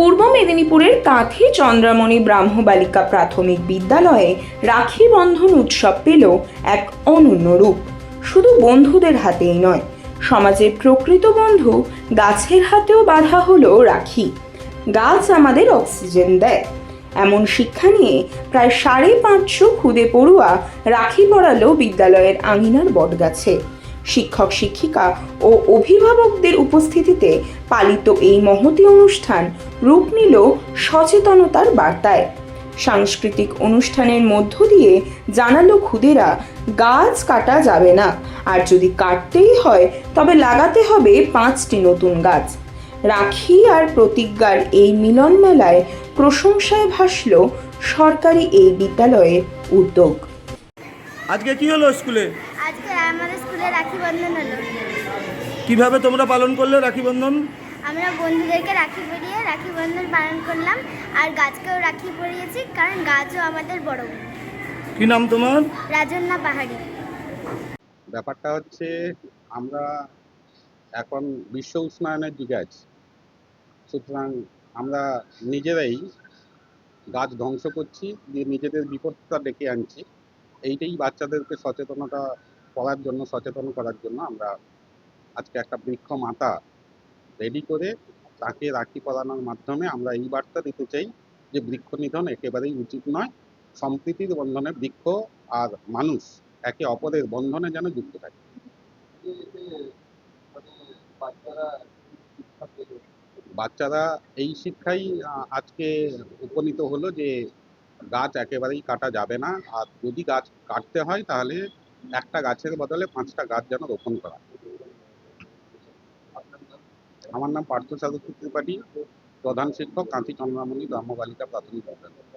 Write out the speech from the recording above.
পূর্ব মেদিনীপুরের কাঁথি চন্দ্রামণি ব্রাহ্ম বালিকা প্রাথমিক বিদ্যালয়ে রাখি বন্ধন উৎসব পেল এক অনন্য রূপ। শুধু বন্ধুদের হাতেই নয়, সমাজের প্রকৃত বন্ধু গাছের হাতেও বাধা হলো রাখি। গাছ আমাদের অক্সিজেন দেয়। এমন শিক্ষা নিয়ে প্রায় সাড়ে পাঁচশো খুদে পড়ুয়া রাখি পড়ালো বিদ্যালয়ের আঙিনার বটগাছে। শিক্ষক, শিক্ষিকা ও অভিভাবকদের উপস্থিতিতে পালিত এই মহতি অনুষ্ঠান রূপ নিল সচেতনতার বার্তায়। সাংস্কৃতিক অনুষ্ঠানের মধ্য দিয়ে জানালো খুদেরা, গাছ কাটা যাবে না, আর যদি কাটতেই হয়, তবে লাগাতে হবে পাঁচটি নতুন গাছ। রাখি আর প্রতিজ্ঞার এই মিলন মেলায় প্রশংসায় ভাসল সরকারি এই বিদ্যালয়ের উদ্যোগ। আজকে কি হলো স্কুলে? রাখি বন্ধন হলো। কীভাবে তোমরা পালন করলে রাখি বন্ধন আমরা বন্ধুদেরকে রাখি পরিয়ে রাখি বন্ধন পালন করলাম। আর গাছকেও রাখি পরিয়েছি কারণ গাছও আমাদের বড় বোন। কি নাম তোমার? রাজন্যা পাহাড়ি। ব্যাপারটা হচ্ছে আমরা এখন বিশ্ব উষ্ণায়নের যুগে আছি। সুতরাং আমরা নিজেরাই গাছ ধ্বংস করছি দিয়ে নিজেদের বিপদটা ডেকে আনছি। এইটাই বাচ্চাদেরকে সচেতনতা করার জন্য, সচেতন করার জন্য আমরা আজকে একটা বৃক্ষ মাতা রেডি করে তাকে রাখি পরানোর মাধ্যমে আমরা এই বার্তা দিতে চাই যে বৃক্ষ নিধন একেবারেই উচিত নয়। সম্প্রীতির বন্ধনে বৃক্ষ আর মানুষ একে অপরের বন্ধনে যেন যুক্ত থাকে। বাচ্চারা এই শিক্ষাই আজকে উপনীত হলো যে গাছ একেবারেই কাটা যাবে না। আর যদি গাছ কাটতে হয় তাহলে একটা গাছের বদলে পাঁচটা গাছ যেন রোপণ করা আমার নাম পার্থ সাগর ত্রিপাঠী, প্রধান শিক্ষক কাঁথি চন্দ্রামণি ব্রহ্ম বালিকা প্রাথমিক বিদ্যালয়।